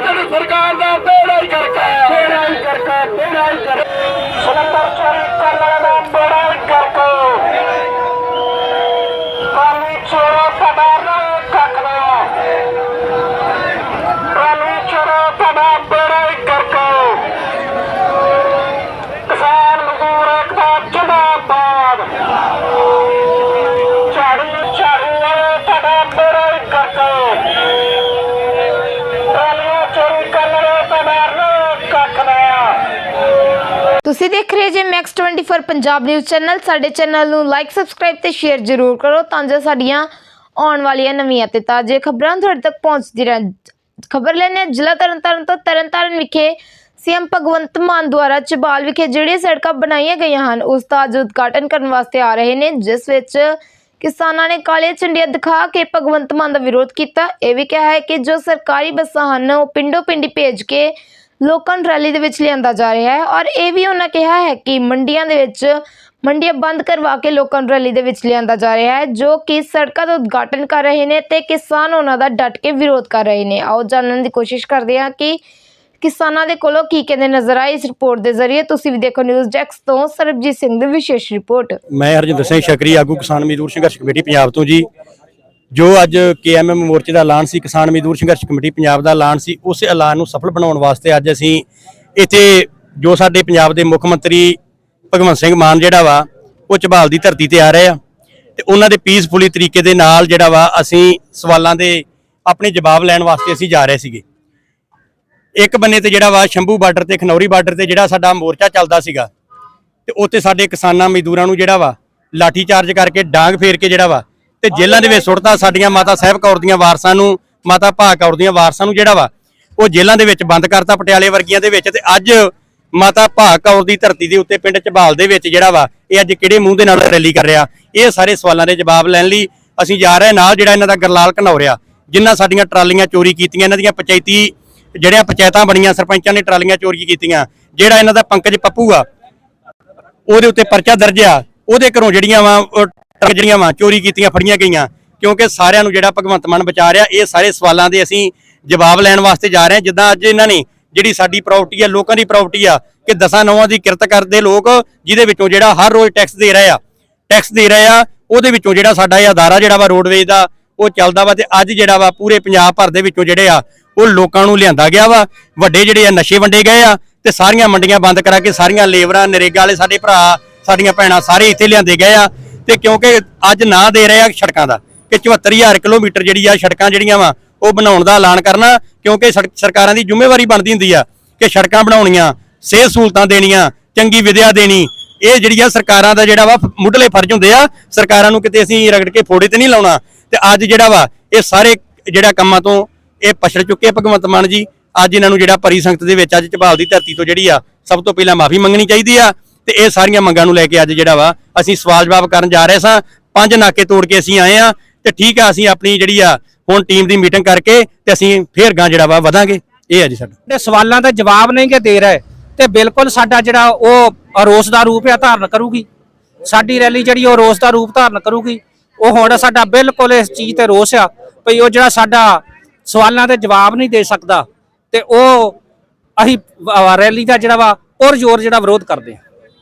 ਸਰਕਾਰ ਦਾ ਬੇੜਾ ਹੀ ਕਰਕਾ ਬੇੜਾ ਹੀ ਕਰਕਾ ਬੇੜਾ ਹੀ ਕਰਕਾ 69 ਤੁਸੀਂ ਦੇਖ ਰਹੇ ਜੇ ਮੈਕਸ 24 ਪੰਜਾਬ ਨਿਊਜ਼ ਚੈਨਲ ਸਾਡੇ ਚੈਨਲ ਨੂੰ ਲਾਈਕ ਸਬਸਕ੍ਰਾਈਬ ਤੇ ਸ਼ੇਅਰ ਜ਼ਰੂਰ ਕਰੋ ਤਾਂ ਜੋ ਸਾਡੀਆਂ ਆਉਣ ਵਾਲੀਆਂ ਨਵੀਆਂ ਤੇ ਤਾਜ਼ੇ ਖਬਰਾਂ ਤੁਹਾਡੇ ਤੱਕ ਪਹੁੰਚਦੀ ਰਹਿਣ। ਖਬਰ ਲੈਣੇ ਜ਼ਿਲ੍ਹਾ ਤਰਨਤਾਰਨ ਤੋਂ। ਤਰਨਤਾਰਨ ਵਿਖੇ ਸੀਐਮ ਭਗਵੰਤ ਮਾਨ ਦੁਆਰਾ ਚਬਾਲ ਵਿਖੇ ਜਿਹੜੀਆਂ ਸੜਕਾਂ ਬਣਾਈਆਂ ਗਈਆਂ ਹਨ, ਉਸ ਦਾ ਅੱਜ ਉਦਘਾਟਨ ਕਰਨ ਵਾਸਤੇ ਆ ਰਹੇ ਨੇ, ਜਿਸ ਵਿੱਚ ਕਿਸਾਨਾਂ ਨੇ ਕਾਲੇ ਝੰਡੀਆਂ ਦਿਖਾ ਕੇ ਭਗਵੰਤ ਮਾਨ ਦਾ ਵਿਰੋਧ ਕੀਤਾ। ਇਹ ਵੀ ਕਿਹਾ ਹੈ ਕਿ ਜੋ ਸਰਕਾਰੀ ਬੱਸਾਂ ਹਨ, ਉਹ ਪਿੰਡੋ ਪਿੰਡੀ ਭੇਜ ਕੇ ਲੋਕਾਂ ਨੂੰ ਰੈਲੀ ਦੇ ਵਿੱਚ ਲਿਆਂਦਾ ਜਾ ਰਿਹਾ ਹੈ ਔਰ ਇਹ ਵੀ ਉਹਨਾਂ ਕਿਹਾ ਹੈ ਕਿ ਮੰਡੀਆਂ ਦੇ ਵਿੱਚ ਮੰਡੀਆਂ ਬੰਦ ਕਰਵਾ ਕੇ ਲੋਕਾਂ ਨੂੰ ਰੈਲੀ ਦੇ ਵਿੱਚ ਲਿਆਂਦਾ ਜਾ ਰਿਹਾ ਹੈ, ਜੋ ਕਿ ਸੜਕਾਂ ਦਾ ਉਦਘਾਟਨ ਕਰ ਰਹੇ ਨੇ ਤੇ ਕਿਸਾਨ ਉਹਨਾਂ ਦਾ ਡਟ ਕੇ ਵਿਰੋਧ ਕਰ ਰਹੇ ਨੇ। ਆਓ ਜਾਣਨ ਦੀ ਕੋਸ਼ਿਸ਼ ਕਰਦੇ ਹਾਂ ਕਿ ਕਿਸਾਨਾਂ ਦੇ ਕੋਲੋਂ ਕੀ ਕਹਿੰਦੇ ਨਜ਼ਰ ਆਏ ਇਸ ਰਿਪੋਰਟ ਦੇ ਜ਼ਰੀਏ। ਤੁਸੀਂ ਵੀ ਦੇਖੋ ਨਿਊਜ਼ ਡੈਕਸ ਤੋਂ ਸਰਬਜੀਤ ਸਿੰਘ ਦੀ ਵਿਸ਼ੇਸ਼ ਰਿਪੋਰਟ। ਮੈਂ ਹਰਜਿੰਦਰ ਸਿੰਘ ਸ਼ਕਰੀ, ਆਗੂ ਕਿਸਾਨ ਮਜ਼ਦੂਰ ਸੰਘਰਸ਼ ਕਮੇਟੀ ਪੰਜਾਬ ਤੋਂ ਜੀ। ਜੋ ਅੱਜ ਕੇਐਮਐਮ ਮੋਰਚੇ ਦਾ ਐਲਾਨ ਸੀ, ਕਿਸਾਨ ਮਜ਼ਦੂਰ ਸੰਘਰਸ਼ ਕਮੇਟੀ ਪੰਜਾਬ ਦਾ ਐਲਾਨ ਸੀ, ਉਸੇ ਐਲਾਨ ਨੂੰ ਸਫਲ ਬਣਾਉਣ ਵਾਸਤੇ ਅੱਜ ਅਸੀਂ ਇੱਥੇ ਜੋ ਸਾਡੇ ਪੰਜਾਬ ਦੇ ਮੁੱਖ ਮੰਤਰੀ ਭਗਵੰਤ ਸਿੰਘ ਮਾਨ ਜਿਹੜਾ ਵਾ, ਉਹ ਝਬਾਲ ਦੀ ਧਰਤੀ ਤੇ ਆ ਰਹੇ ਆ। ਤੇ ਉਹਨਾਂ ਦੇ ਪੀਸਫੁਲੀ ਤਰੀਕੇ ਦੇ ਨਾਲ ਜਿਹੜਾ ਵਾ, ਅਸੀਂ ਸਵਾਲਾਂ ਦੇ ਆਪਣੇ ਜਵਾਬ ਲੈਣ ਵਾਸਤੇ ਅਸੀਂ ਜਾ ਰਹੇ ਸੀਗੇ। ਇੱਕ ਬੰਨੇ ਤੇ ਜਿਹੜਾ ਵਾ, ਸ਼ੰਭੂ ਬਾਰਡਰ ਤੇ, ਖਨੌਰੀ ਬਾਰਡਰ ਤੇ ਜਿਹੜਾ ਸਾਡਾ ਮੋਰਚਾ ਚੱਲਦਾ ਸੀਗਾ, ਤੇ ਉੱਥੇ ਸਾਡੇ ਕਿਸਾਨਾਂ ਮਜ਼ਦੂਰਾਂ ਨੂੰ ਜਿਹੜਾ ਵਾ ਲਾਠੀ ਚਾਰਜ ਕਰਕੇ ਡਾਂਗ ਫੇਰ ਕੇ ਜਿਹੜਾ ਵਾ ਤੇ ਜੇਲ੍ਹਾਂ ਦੇ ਵਿੱਚ ਸੁੱਟਤਾ ਸਾਡੀਆਂ ਮਾਤਾ ਸਾਹਿਬ ਕੌਰ ਦੀਆਂ ਵਾਰਸਾਂ ਨੂੰ, ਮਾਤਾ ਭਾਗ ਕੌਰ ਦੀਆਂ ਵਾਰਸਾਂ ਨੂੰ ਜਿਹੜਾ ਵਾ, ਉਹ ਜੇਲ੍ਹਾਂ ਦੇ ਵਿੱਚ ਬੰਦ ਕਰਤਾ ਪਟਿਆਲੇ ਵਰਗੀਆਂ ਦੇ ਵਿੱਚ ਤੇ ਅੱਜ ਮਾਤਾ ਭਾਗ ਕੌਰ ਦੀ ਧਰਤੀ ਦੇ ਉੱਤੇ ਪਿੰਡ ਝਬਾਲ ਦੇ ਵਿੱਚ ਜਿਹੜਾ ਵਾ, ਇਹ ਅੱਜ ਕਿਹੜੇ ਮੂੰਹ ਦੇ ਨਾਲ ਰੈਲੀ ਕਰ ਰਿਹਾ। ਇਹ ਸਾਰੇ ਸਵਾਲਾਂ ਦੇ ਜਵਾਬ ਲੈਣ ਲਈ ਅਸੀਂ ਜਾ ਰਹੇ ਨਾਲ ਜਿਹੜਾ ਇਹਨਾਂ ਦਾ ਗਰਲਾਲ ਘਨੌਰਿਆ, ਜਿਨ੍ਹਾਂ ਸਾਡੀਆਂ ਟਰਾਲੀਆਂ ਚੋਰੀ ਕੀਤੀਆਂ, ਇਹਨਾਂ ਦੀਆਂ ਪੰਚਾਇਤੀ ਜਿਹੜੀਆਂ ਪੰਚਾਇਤਾਂ ਬਣੀਆਂ, ਸਰਪੰਚਾਂ ਨੇ ਟਰਾਲੀਆਂ ਚੋਰੀ ਕੀਤੀਆਂ, ਜਿਹੜਾ ਇਹਨਾਂ ਦਾ ਪੰਕਜ ਪੱਪੂ ਆ, ਉਹਦੇ ਉੱਤੇ ਪਰਚਾ ਦਰਜ ਆ, ਉਹਦੇ ਘਰੋਂ ਜਿਹੜੀਆਂ ਵਾ ਟਰੱਕ ਜਿਹੜੀਆਂ ਵਾ ਚੋਰੀ ਕੀਤੀਆਂ, ਫੜੀਆਂ ਗਈਆਂ। ਕਿਉਂਕਿ ਸਾਰਿਆਂ ਨੂੰ ਜਿਹੜਾ ਭਗਵੰਤ ਮਾਨ ਬਚਾ ਰਿਹਾ, ਇਹ ਸਾਰੇ ਸਵਾਲਾਂ ਦੇ ਅਸੀਂ ਜਵਾਬ ਲੈਣ ਵਾਸਤੇ ਜਾ ਰਹੇ ਹਾਂ। ਜਿੱਦਾਂ ਅੱਜ ਇਹਨਾਂ ਨੇ ਜਿਹੜੀ ਸਾਡੀ ਪ੍ਰਾਪਰਟੀ ਆ, ਲੋਕਾਂ ਦੀ ਪ੍ਰਾਪਰਟੀ ਆ, ਕਿ ਦਸਾਂ ਨੌਵਾਂ ਦੀ ਕਿਰਤ ਕਰਦੇ ਲੋਕ, ਜਿਹਦੇ ਵਿੱਚੋਂ ਜਿਹੜਾ ਹਰ ਰੋਜ਼ ਟੈਕਸ ਦੇ ਰਹੇ ਆ ਟੈਕਸ ਦੇ ਰਹੇ ਆ, ਉਹਦੇ ਵਿੱਚੋਂ ਜਿਹੜਾ ਸਾਡਾ ਇਹ ਅਦਾਰਾ ਜਿਹੜਾ ਵਾ ਰੋਡਵੇਜ ਦਾ, ਉਹ ਚੱਲਦਾ ਵਾ ਤੇ ਅੱਜ ਜਿਹੜਾ ਵਾ ਪੂਰੇ ਪੰਜਾਬ ਭਰ ਦੇ ਵਿੱਚੋਂ ਜਿਹੜੇ ਆ, ਉਹ ਲੋਕਾਂ ਨੂੰ ਲਿਆਂਦਾ ਗਿਆ ਵਾ। ਵੱਡੇ ਜਿਹੜੇ ਆ, ਨਸ਼ੇ ਵੰਡੇ ਗਏ ਆ ਤੇ ਸਾਰੀਆਂ ਮੰਡੀਆਂ ਬੰਦ ਕਰਾ ਕੇ ਸਾਰੀਆਂ ਲੇਬਰਾਂ, ਨਰੇਗਾ ਵਾਲੇ ਸਾਡੇ ਭਰਾ, ਸਾਡੀਆਂ ਭੈਣਾਂ ਸਾਰੇ ਇੱਥੇ ਲਿਆਂਦੇ ਗਏ ਆ। ਤੇ ਕਿਉਂਕਿ ਅੱਜ ਨਾ ਦੇ ਰਹੇ ਆ ਸੜਕਾਂ ਦਾ ਕਿ 74000 ਕਿਲੋਮੀਟਰ ਜਿਹੜੀ ਆ ਸੜਕਾਂ ਜਿਹੜੀਆਂ ਵਾ, ਉਹ ਬਣਾਉਣ ਦਾ ਐਲਾਨ ਕਰਨਾ, ਕਿਉਂਕਿ ਸੜਕ- ਸਰਕਾਰਾਂ ਦੀ ਜ਼ਿੰਮੇਵਾਰੀ ਬਣਦੀ ਹੁੰਦੀ ਆ ਕਿ ਸੜਕਾਂ ਬਣਾਉਣੀਆਂ, ਸਿਹਤ ਸਹੂਲਤਾਂ ਦੇਣੀਆਂ, ਚੰਗੀ ਵਿਦਿਆ ਦੇਣੀ। ਇਹ ਜਿਹੜੀ ਆ ਸਰਕਾਰਾਂ ਦਾ ਜਿਹੜਾ ਵਾ ਮੁੱਢਲੇ ਫਰਜ਼ ਹੁੰਦੇ ਆ, ਸਰਕਾਰਾਂ ਨੂੰ ਕਿਤੇ ਅਸੀਂ ਰਗੜ ਕੇ ਫੋੜੇ ਤੇ ਨਹੀਂ ਲਾਉਣਾ। ਤੇ ਅੱਜ ਜਿਹੜਾ ਵਾ, ਇਹ ਸਾਰੇ ਜਿਹੜਾ ਕੰਮਾਂ ਤੋਂ ਇਹ ਪਛੜ ਚੁੱਕੇ ਭਗਵੰਤ ਮਾਨ ਜੀ। ਅੱਜ ਇਹਨਾਂ ਨੂੰ ਜਿਹੜਾ ਭਰੀ ਸੰਗਤ ਦੇ ਵਿੱਚ, ਅੱਜ ਝਬਾਲ ਦੀ ਧਰਤੀ ਤੋਂ ਜਿਹੜੀ ਆ, ਸਭ ਤੋਂ ਪਹਿਲਾਂ ਮਾਫੀ ਮੰਗਣੀ ਚਾਹੀਦੀ ਆ। ਤੇ ਇਹ ਸਾਰੀਆਂ ਮੰਗਾਂ ਨੂੰ ਲੈ ਕੇ ਅੱਜ ਜਿਹੜਾ ਵਾ ਅਸੀਂ ਸਵਾਲ ਜਵਾਬ ਕਰਨ ਜਾ ਰਹੇ ਸਾਂ। ਪੰਜ ਨਾਕੇ ਤੋੜ ਕੇ ਅਸੀਂ ਆਏ ਆ ਤੇ ਠੀਕ ਆ, ਅਸੀਂ ਆਪਣੀ ਜਿਹੜੀ ਆ ਹੁਣ ਟੀਮ ਦੀ ਮੀਟਿੰਗ ਕਰਕੇ ਤੇ ਅਸੀਂ ਫੇਰ ਗਾਂ ਜਿਹੜਾ ਵਾ ਵਧਾਂਗੇ। ਇਹ ਆ ਜੀ ਸਾਡਾ। ਦੇ ਸਵਾਲਾਂ ਦਾ ਜਵਾਬ ਨਹੀਂ ਕਿ ਦੇ ਰਹੇ। ਤੇ ਬਿਲਕੁਲ ਸਾਡਾ ਜਿਹੜਾ ਉਹ ਰੋਸ ਦਾ ਰੂਪ ਆ, ਧਾਰਨ ਕਰੂਗੀ। ਸਾਡੀ ਰੈਲੀ ਜਿਹੜੀ ਉਹ ਰੋਸ ਦਾ ਰੂਪ ਧਾਰਨ ਕਰੂਗੀ। ਉਹ ਹੁਣ ਸਾਡਾ ਬਿਲਕੁਲ ਇਸ ਚੀਜ਼ ਤੇ ਰੋਸ ਆ ਭਈ ਉਹ ਜਿਹੜਾ ਸਾਡਾ ਸਵਾਲਾਂ ਦੇ ਜਵਾਬ ਨਹੀਂ ਦੇ ਸਕਦਾ। ਤੇ ਉਹ ਅਸੀਂ ਰੈਲੀ ਦਾ ਜਿਹੜਾ ਵਾ ਪੁਰ ਜ਼ੋਰ ਜਿਹੜਾ ਵਿਰੋਧ ਕਰਦੇ ਆ